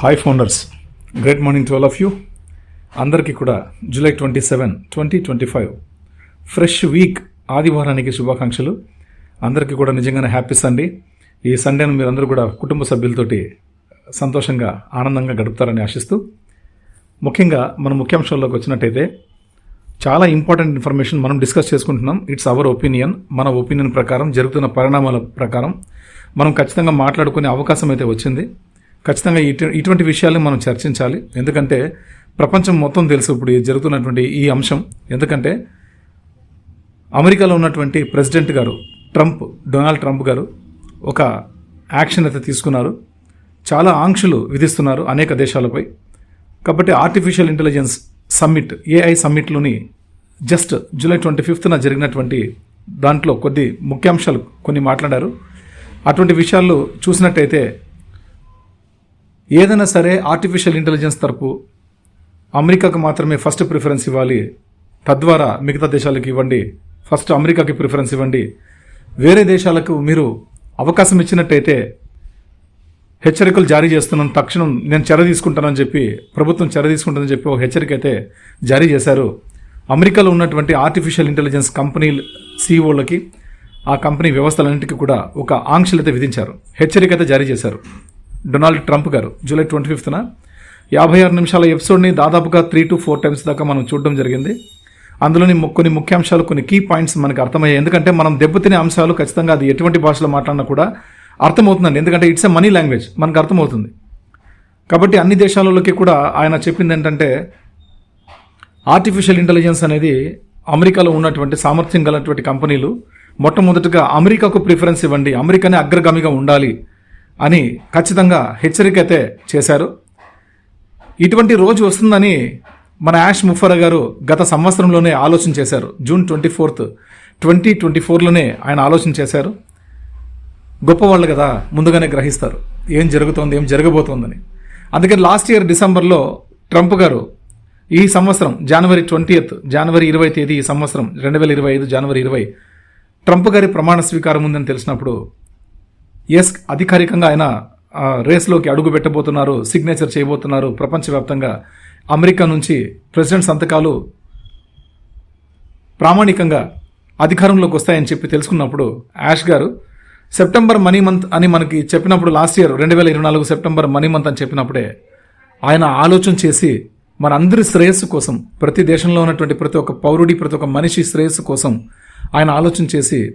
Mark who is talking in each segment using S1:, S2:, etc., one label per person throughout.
S1: Hi founders great morning to all of you అందరికీ కూడా July twenty seven twenty twenty five fresh week ఆదివారానికి శుభాకాంక్షలు. అందరికీ కూడా నిజంగానే హ్యాపీ సండే ఈ సండేను మీరందరూ కూడా కుటుంబ సభ్యులతోటి సంతోషంగా ఆనందంగా గడుపుతారని ఆశిస్తూ ముఖ్యంగా మన ముఖ్యాంశంలోకి వచ్చినట్టయితే చాలా ఇంపార్టెంట్ ఇన్ఫర్మేషన్ మనం డిస్కస్ చేసుకుంటున్నాం. ఇట్స్ అవర్ ఒపీనియన్ మన ఒపీనియన్ ప్రకారం జరుగుతున్న పరిణామాల ప్రకారం. మనం ఖచ్చితంగా మాట్లాడుకునే అవకాశం అయితే వచ్చింది. ఖచ్చితంగా ఇటు ఇటువంటి విషయాలు మనం చర్చించాలి. ఎందుకంటే ప్రపంచం మొత్తం తెలుసు ఇప్పుడు జరుగుతున్నటువంటి ఈ అంశం. ఎందుకంటే అమెరికాలో ఉన్నటువంటి ప్రెసిడెంట్ గారు ట్రంప్ డొనాల్డ్ ట్రంప్ గారు ఒక యాక్షన్ అయితే తీసుకున్నారు. చాలా ఆంక్షలు విధిస్తున్నారు అనేక దేశాలపై. కాబట్టి ఆర్టిఫిషియల్ ఇంటెలిజెన్స్ సమ్మిట్ ఏఐ సమ్మిట్లోని జస్ట్ జూలై ట్వంటీ ఫిఫ్త్న జరిగినటువంటి దాంట్లో కొద్ది ముఖ్యాంశాలు కొన్ని మాట్లాడారు. అటువంటి విషయాల్లో చూసినట్టయితే ఏదైనా సరే ఆర్టిఫిషియల్ ఇంటెలిజెన్స్ తరపు అమెరికాకు మాత్రమే ఫస్ట్ ప్రిఫరెన్స్ ఇవ్వాలి. తద్వారా మిగతా దేశాలకు ఇవ్వండి. ఫస్ట్ అమెరికాకి ప్రిఫరెన్స్ ఇవ్వండి. వేరే దేశాలకు మీరు అవకాశం ఇచ్చినట్టయితే హెచ్చరికలు జారీ చేస్తున్నాను. తక్షణం నేను చర్య తీసుకుంటానని చెప్పి ప్రభుత్వం చర్య తీసుకుంటానని చెప్పి ఒక హెచ్చరిక అయితే జారీ చేశారు. అమెరికాలో ఉన్నటువంటి ఆర్టిఫిషియల్ ఇంటెలిజెన్స్ కంపెనీ సీఈఓలకి ఆ కంపెనీ వ్యవస్థలన్నింటికీ కూడా ఒక ఆంక్షలు అయితే విధించారు. హెచ్చరిక అయితే జారీ చేశారు. డొనాల్డ్ ట్రంప్ గారు. జూలై ట్వంటీ ఫిఫ్త్న యాభై ఆరు నిమిషాల ఎపిసోడ్ని దాదాపుగా త్రీ టు ఫోర్ టైమ్స్ దాకా మనం చూడడం జరిగింది. అందులోని కొన్ని ముఖ్యాంశాలు కొన్ని కీ పాయింట్స్ మనకు అర్థమయ్యాయి. ఎందుకంటే మనం దెబ్బతినే అంశాలు ఖచ్చితంగా అది ఎటువంటి భాషలో మాట్లాడినా కూడా అర్థమవుతుందండి. ఎందుకంటే ఇట్స్ ఎ మనీ లాంగ్వేజ్ మనకు అర్థమవుతుంది. కాబట్టి అన్ని దేశాలలోకి కూడా ఆయన చెప్పింది ఏంటంటే ఆర్టిఫిషియల్ ఇంటెలిజెన్స్ అనేది అమెరికాలో ఉన్నటువంటి సామర్థ్యం గలటువంటి కంపెనీలు మొట్టమొదటిగా అమెరికాకు ప్రిఫరెన్స్ ఇవ్వండి. అమెరికానే అగ్రగామిగా ఉండాలి. అని ఖచ్చితంగా హెచ్చరిక అయితే చేశారు. ఇటువంటి రోజు వస్తుందని మన యాష్ ముఫరా గారు గత సంవత్సరంలోనే ఆలోచన చేశారు. June twenty fourth twenty twenty ఫోర్లోనే ఆయన ఆలోచన చేశారు. గొప్పవాళ్ళు కదా ముందుగానే గ్రహిస్తారు. ఏం జరుగుతోంది ఏం జరగబోతోందని. అందుకని లాస్ట్ ఇయర్ డిసెంబర్లో ట్రంప్ గారు ఈ సంవత్సరం జనవరి ట్వంటీయత్ జనవరి ఇరవై తేదీ ఈ సంవత్సరం రెండు వేల ఇరవై ఐదు జనవరి ఇరవై ట్రంప్ గారి ప్రమాణ స్వీకారం ఉందని తెలిసినప్పుడు ఎస్ అధికారికంగా ఆయన రేస్లోకి అడుగు పెట్టబోతున్నారు సిగ్నేచర్ చేయబోతున్నారు ప్రపంచవ్యాప్తంగా. అమెరికా నుంచి ప్రెసిడెంట్ సంతకాలు ప్రామాణికంగా అధికారంలోకి వస్తాయని చెప్పి తెలుసుకున్నప్పుడు యాష్ గారు సెప్టెంబర్ మనీ మంత్ అని మనకి చెప్పినప్పుడు లాస్ట్ ఇయర్ రెండు వేల ఇరవై నాలుగు సెప్టెంబర్ మనీ మంత్ అని చెప్పినప్పుడే ఆయన ఆలోచన చేసి మనందరి శ్రేయస్సు కోసం ప్రతి దేశంలో ఉన్నటువంటి ప్రతి ఒక్క పౌరుడి ప్రతి ఒక్క మనిషి శ్రేయస్సు కోసం ఆయన ఆలోచన చేసి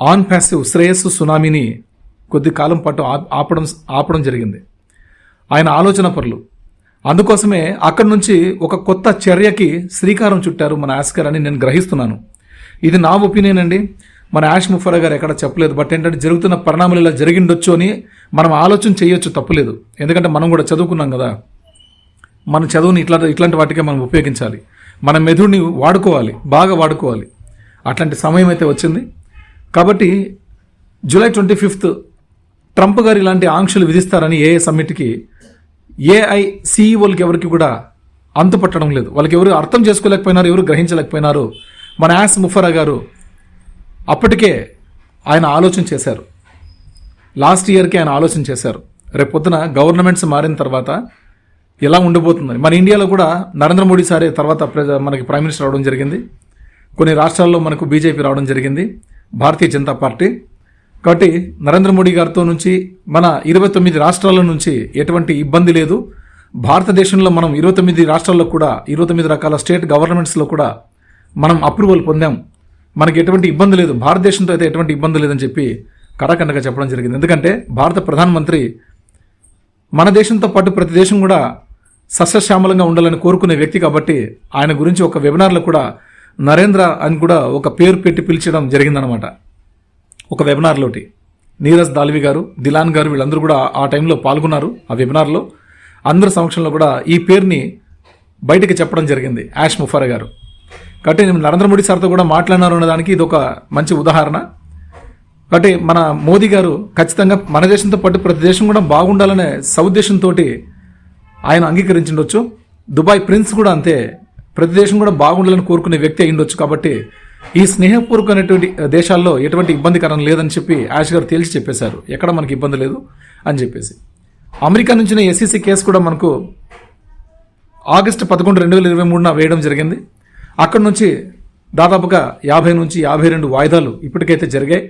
S1: ఆన్ ప్యాసివ్ శ్రేయస్సు సునామీని కొద్ది కాలం పాటు ఆపడం ఆపడం జరిగింది. ఆయన ఆలోచన పరులు. అందుకోసమే అక్కడి నుంచి ఒక కొత్త చర్యకి శ్రీకారం చుట్టారు మన ఆస్కర్ అని నేను గ్రహిస్తున్నాను. ఇది నా ఒపీనియన్ అండి మన యాష్ ముఫరా గారు ఎక్కడ చెప్పలేదు బట్ ఏంటంటే జరుగుతున్న పరిణామాలు ఇలా జరిగిండొచ్చు అని మనం ఆలోచన చేయొచ్చు తప్పులేదు. ఎందుకంటే మనం కూడా చదువుకున్నాం కదా. మన చదువుని ఇట్లా ఇట్లాంటి వాటికే మనం ఉపయోగించాలి. మన మెదడుని వాడుకోవాలి బాగా వాడుకోవాలి. అట్లాంటి సమయం అయితే వచ్చింది. కాబట్టి జూలై ట్వంటీ ఫిఫ్త్ ట్రంప్ గారు ఇలాంటి ఆంక్షలు విధిస్తారని ఏ సమ్మిట్కి ఏఐ సీఈఓలకి ఎవరికి కూడా అంతుపట్టడం లేదు. వాళ్ళకి ఎవరు అర్థం చేసుకోలేకపోయినారు ఎవరు గ్రహించలేకపోయినారు. మన యాస్ ముఫరా గారు అప్పటికే ఆయన ఆలోచన చేశారు. లాస్ట్ ఇయర్కి ఆయన ఆలోచన చేశారు. రేపు పొద్దున గవర్నమెంట్స్ మారిన తర్వాత ఎలా ఉండబోతుందని. మన ఇండియాలో కూడా నరేంద్ర మోడీ సారే తర్వాత మనకి ప్రైమ్ మినిస్టర్ అవడం జరిగింది. కొన్ని రాష్ట్రాల్లో మనకు బీజేపీ రావడం జరిగింది. భారతీయ జనతా పార్టీ కాబట్టి నరేంద్ర మోడీ గారితో నుంచి మన ఇరవై తొమ్మిది రాష్ట్రాల నుంచి ఎటువంటి ఇబ్బంది లేదు. భారతదేశంలో మనం ఇరవై తొమ్మిది రాష్ట్రాల్లో కూడా ఇరవై తొమ్మిది రకాల స్టేట్ గవర్నమెంట్స్లో కూడా మనం అప్రూవల్ పొందాం. మనకి ఎటువంటి ఇబ్బంది లేదు. భారతదేశంతో అయితే ఎటువంటి ఇబ్బంది లేదని చెప్పి కరాఖండగా చెప్పడం జరిగింది. ఎందుకంటే భారత ప్రధానమంత్రి మన దేశంతో పాటు ప్రతి దేశం కూడా సస్యశ్యామలంగా ఉండాలని కోరుకునే వ్యక్తి కాబట్టి ఆయన గురించి ఒక వెబినార్లో కూడా నరేంద్ర అని కూడా ఒక పేరు పెట్టి పిలిచడం జరిగిందనమాట ఒక వెబినార్లోటి నీరజ్ దాల్వి గారు దిలాన్ గారు వీళ్ళందరూ కూడా ఆ టైంలో పాల్గొన్నారు ఆ వెబినార్లో అందరి సమక్షంలో కూడా ఈ పేరుని బయటకు చెప్పడం జరిగింది యాష్ ముఫారా గారు. కాబట్టి నేను నరేంద్ర మోడీ సార్తో కూడా మాట్లాడినారు అన్నదానికి ఇది ఒక మంచి ఉదాహరణ. కాబట్టి మన మోదీ గారు ఖచ్చితంగా మన దేశంతో పాటు ప్రతి దేశం కూడా బాగుండాలనే సౌద్దేశంతో ఆయన అంగీకరించిండొచ్చు. దుబాయ్ ప్రిన్స్ కూడా అంతే. ప్రతి దేశం కూడా బాగుండాలని కోరుకునే వ్యక్తి అయ్యిండొచ్చు కాబట్టి ఈ స్నేహపూర్వకమైనటువంటి దేశాల్లో ఎటువంటి ఇబ్బందికరం లేదని చెప్పి యాష్ గారు తేల్చి చెప్పేశారు. ఎక్కడ మనకి ఇబ్బంది లేదు అని చెప్పేసి. అమెరికా నుంచి ఎస్సీసీ కేసు కూడా మనకు ఆగస్టు పదకొండు రెండు వేల ఇరవై మూడున వేయడం జరిగింది. అక్కడి నుంచి దాదాపుగా యాభై నుంచి యాభై రెండు వాయిదాలు ఇప్పటికైతే జరిగాయి.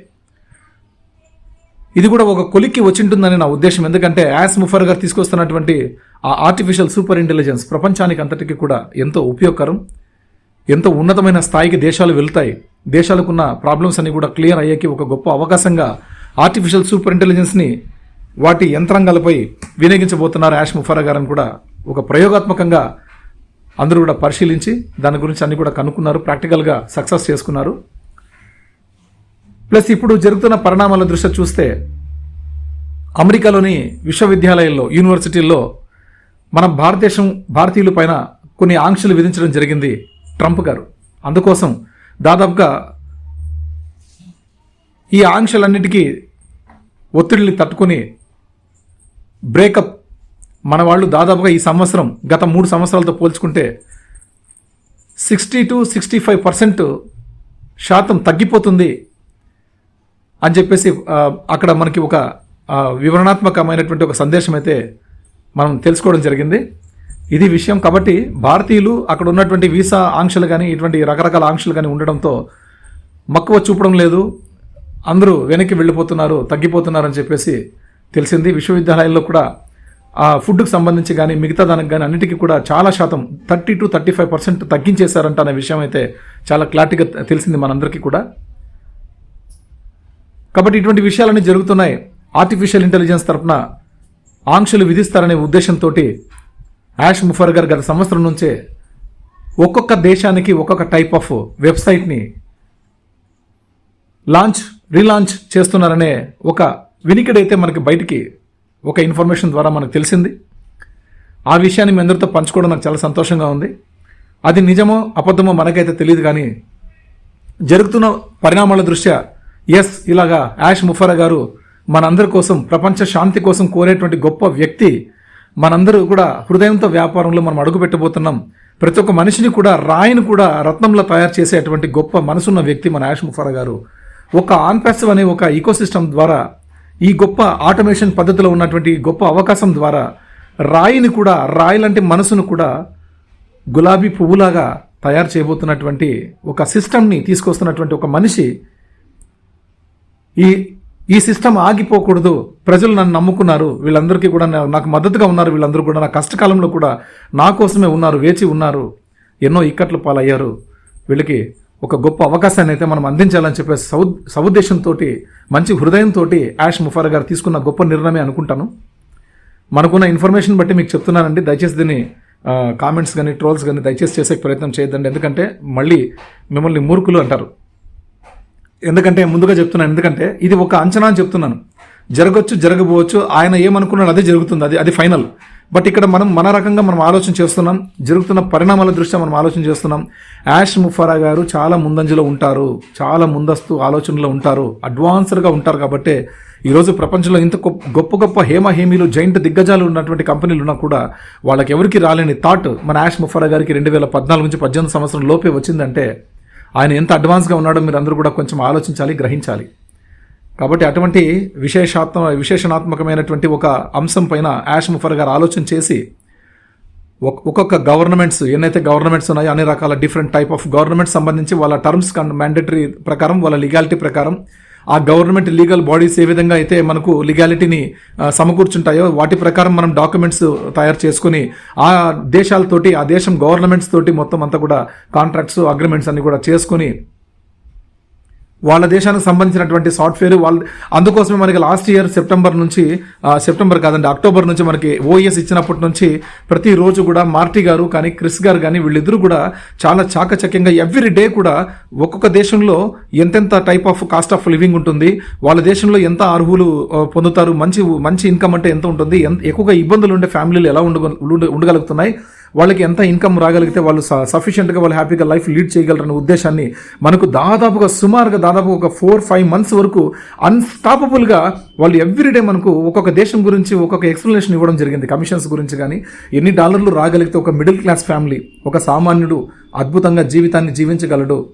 S1: ఇది కూడా ఒక కొలిక్కి వచ్చింటుందని నా ఉద్దేశం. ఎందుకంటే యాస్ ముఫర్ గారు తీసుకొస్తున్నటువంటి ఆ ఆర్టిఫిషియల్ సూపర్ ఇంటెలిజెన్స్ ప్రపంచానికి అంతటికీ కూడా ఎంతో ఉపయోగకరం. ఎంతో ఉన్నతమైన స్థాయికి దేశాలు వెళ్తాయి దేశాలకున్న ప్రాబ్లమ్స్ అన్ని కూడా క్లియర్ అయ్యేకి ఒక గొప్ప అవకాశంగా ఆర్టిఫిషియల్ సూపర్ ఇంటెలిజెన్స్ని వాటి యంత్రాంగాలపై వినియోగించబోతున్నారు యాష్ ముఫరా గారని కూడా ఒక ప్రయోగాత్మకంగా అందరూ కూడా పరిశీలించి దాని గురించి అన్ని కూడా కనుక్కున్నారు ప్రాక్టికల్గా సక్సెస్ చేసుకున్నారు. ప్లస్ ఇప్పుడు జరుగుతున్న పరిణామాల దృష్ట్యా చూస్తే అమెరికాలోని విశ్వవిద్యాలయాల్లో యూనివర్సిటీల్లో మన భారతదేశం భారతీయుల పైన కొన్ని ఆంక్షలు విధించడం జరిగింది. ట్రంప్ గారు. అందుకోసం దాదాపుగా ఈ ఆంక్షలన్నిటికీ ఒత్తిడిని తట్టుకొని బ్రేకప్ మన వాళ్ళు దాదాపుగా ఈ సంవత్సరం గత మూడు సంవత్సరాలతో పోల్చుకుంటే sixty two sixty five percent శాతం తగ్గిపోతుంది అని చెప్పేసి అక్కడ మనకి ఒక వివరణాత్మకమైనటువంటి ఒక సందేశం అయితే మనం తెలుసుకోవడం జరిగింది. ఇది విషయం కాబట్టి భారతీయులు అక్కడ ఉన్నటువంటి వీసా ఆంక్షలు కానీ ఇటువంటి రకరకాల ఆంక్షలు కానీ ఉండడంతో మక్కువ చూపడం లేదు. అందరూ వెనక్కి వెళ్ళిపోతున్నారు తగ్గిపోతున్నారని చెప్పేసి తెలిసింది. విశ్వవిద్యాలయాల్లో కూడా ఆ ఫుడ్కి సంబంధించి కానీ మిగతా దానికి కానీ అన్నిటికీ కూడా చాలా శాతం thirty two thirty five percent తగ్గించేశారంట అనే విషయం అయితే చాలా క్లారిటీగా తెలిసింది మనందరికీ కూడా. కాబట్టి ఇటువంటి విషయాలన్నీ జరుగుతున్నాయి. ఆర్టిఫిషియల్ ఇంటెలిజెన్స్ తరపున ఆంక్షలు విధిస్తారనే ఉద్దేశంతో యాష్ ముఫర్ గారు గత సంవత్సరం నుంచే ఒక్కొక్క దేశానికి ఒక్కొక్క టైప్ ఆఫ్ వెబ్సైట్ని లాంచ్ రీలాంచ్ చేస్తున్నారనే ఒక వినికిడైతే మనకి బయటికి ఒక ఇన్ఫర్మేషన్ ద్వారా మనకు తెలిసింది. ఆ విషయాన్ని మీ అందరితో పంచుకోవడం నాకు చాలా సంతోషంగా ఉంది. అది నిజమో అబద్ధమో మనకైతే తెలియదు కానీ జరుగుతున్న పరిణామాల దృష్ట్యా ఎస్ ఇలాగా యాష్ ముఫరా గారు మనందరి కోసం ప్రపంచ శాంతి కోసం కోరేటువంటి గొప్ప వ్యక్తి మనందరూ కూడా హృదయంతో వ్యాపారంలో మనం అడుగు పెట్టబోతున్నాం ప్రతి ఒక్క మనిషిని కూడా రాయిని కూడా రత్నంలో తయారు చేసేటువంటి గొప్ప మనసున్న వ్యక్తి మన యాష్ ముఫరా గారు. ఒక ఆన్పాసివ్ అనే ఒక ఈకోసిస్టమ్ ద్వారా ఈ గొప్ప ఆటోమేషన్ పద్ధతిలో ఉన్నటువంటి గొప్ప అవకాశం ద్వారా రాయిని కూడా రాయి లాంటి మనసును కూడా గులాబీ పువ్వులాగా తయారు చేయబోతున్నటువంటి ఒక సిస్టమ్ని తీసుకొస్తున్నటువంటి ఒక మనిషి ఈ ఈ సిస్టమ్ ఆగిపోకూడదు. ప్రజలు నన్ను నమ్ముకున్నారు. వీళ్ళందరికీ కూడా నాకు మద్దతుగా ఉన్నారు. వీళ్ళందరూ కూడా నా కష్టకాలంలో కూడా నా కోసమే ఉన్నారు వేచి ఉన్నారు. ఎన్నో ఇక్కట్లు పాలయ్యారు. వీళ్ళకి ఒక గొప్ప అవకాశాన్ని అయితే మనం అందించాలని చెప్పేసి సౌ సౌద్దేశంతో మంచి హృదయంతో యాష్ ముఫార్ గారు తీసుకున్న గొప్ప నిర్ణయమే అనుకుంటాను. మనకున్న ఇన్ఫర్మేషన్ బట్టి మీకు చెప్తున్నానండి. దయచేసి దీన్ని కామెంట్స్ కానీ ట్రోల్స్ కానీ దయచేసి చేసే ప్రయత్నం చేయొద్దండి. ఎందుకంటే మళ్ళీ మిమ్మల్ని మూర్ఖులు అంటారు. ఎందుకంటే ముందుగా చెప్తున్నాను ఎందుకంటే ఇది ఒక అంచనా అని చెప్తున్నాను. జరగచ్చు జరగబోవచ్చు ఆయన ఏమనుకున్నాడు అదే జరుగుతుంది అది అది ఫైనల్. బట్ ఇక్కడ మనం మన రకంగా మనం ఆలోచన చేస్తున్నాం జరుగుతున్న పరిణామాల దృష్ట్యా మనం ఆలోచన చేస్తున్నాం. యాష్ ముఫారా గారు చాలా ముందంజలో ఉంటారు చాలా ముందస్తు ఆలోచనలో ఉంటారు అడ్వాన్స్డ్గా ఉంటారు కాబట్టి ఈరోజు ప్రపంచంలో ఇంత గొప్ప గొప్ప గొప్ప హేమ హేమీలు జైంట్ దిగ్గజాలు ఉన్నటువంటి కంపెనీలు ఉన్నా కూడా వాళ్ళకి ఎవరికి రాలేని థాట్ మన యాష్ ముఫారా గారికి రెండు వేల పద్నాలుగు నుంచి పద్దెనిమిది సంవత్సరం లోపే వచ్చిందంటే ఆయన ఎంత అడ్వాన్స్గా ఉన్నాడో మీరు అందరూ కూడా కొంచెం ఆలోచించాలి గ్రహించాలి. కాబట్టి అటువంటి విశేషాత్మ విశేషణాత్మకమైనటువంటి ఒక అంశం పైన యాష్ ముఫర్ గారు ఆలోచన చేసి ఒక్కొక్క గవర్నమెంట్స్ ఎన్నైతే గవర్నమెంట్స్ ఉన్నాయో అన్ని రకాల డిఫరెంట్ టైప్ ఆఫ్ గవర్నమెంట్స్ సంబంధించి వాళ్ళ టర్మ్స్ మ్యాండేటరీ ప్రకారం వాళ్ళ లీగాలిటీ ప్రకారం ఆ గవర్నమెంట్ లీగల్ బాడీస్ ఏ విధంగా అయితే మనకు లీగాలిటీని సమకూర్చుంటాయో వాటి ప్రకారం మనం డాక్యుమెంట్స్ తయారు చేసుకుని ఆ దేశాలతోటి ఆ దేశం గవర్నమెంట్స్ తోటి మొత్తం అంతా కూడా కాంట్రాక్ట్స్ అగ్రిమెంట్స్ అన్ని కూడా చేసుకుని వాళ్ళ దేశానికి సంబంధించినటువంటి సాఫ్ట్వేర్ వాళ్ళు అందుకోసమే మనకి లాస్ట్ ఇయర్ సెప్టెంబర్ నుంచి సెప్టెంబర్ కాదండి అక్టోబర్ నుంచి మనకి ఓఎస్ ఇచ్చినప్పటి నుంచి ప్రతిరోజు కూడా మార్టీ గారు కానీ క్రిస్ గారు కానీ వీళ్ళిద్దరూ కూడా చాలా చాకచక్యంగా ఎవ్రీ డే కూడా ఒక్కొక్క దేశంలో ఎంతెంత type of cost of living ఉంటుంది వాళ్ళ దేశంలో ఎంత అర్హులు పొందుతారు మంచి మంచి ఇన్కమ్ అంటే ఎంత ఉంటుంది ఎంత ఎక్కువగా ఇబ్బందులు ఉండే ఫ్యామిలీలు ఎలా ఉండ- ఉండగలుగుతున్నాయి వాళ్ళకి ఎంత ఇన్కమ్ రాగలిగితే వాళ్ళు సఫిషియెంట్గా వాళ్ళు హ్యాపీగా లైఫ్ లీడ్ చేయగలరనే ఉద్దేశాన్ని మనకు దాదాపుగా సుమారుగా దాదాపు ఒక ఫోర్ ఫైవ్ మంత్స్ వరకు అన్స్టాపబుల్గా వాళ్ళు ఎవ్రీడే మనకు ఒక్కొక్క దేశం గురించి ఒక్కొక్క ఎక్స్ప్లెనేషన్ ఇవ్వడం జరిగింది. కమిషన్స్ గురించి కానీ ఎన్ని డాలర్లు రాగలిగితే ఒక మిడిల్ క్లాస్ ఫ్యామిలీ ఒక సామాన్యుడు అద్భుతంగా జీవితాన్ని జీవించగలడు.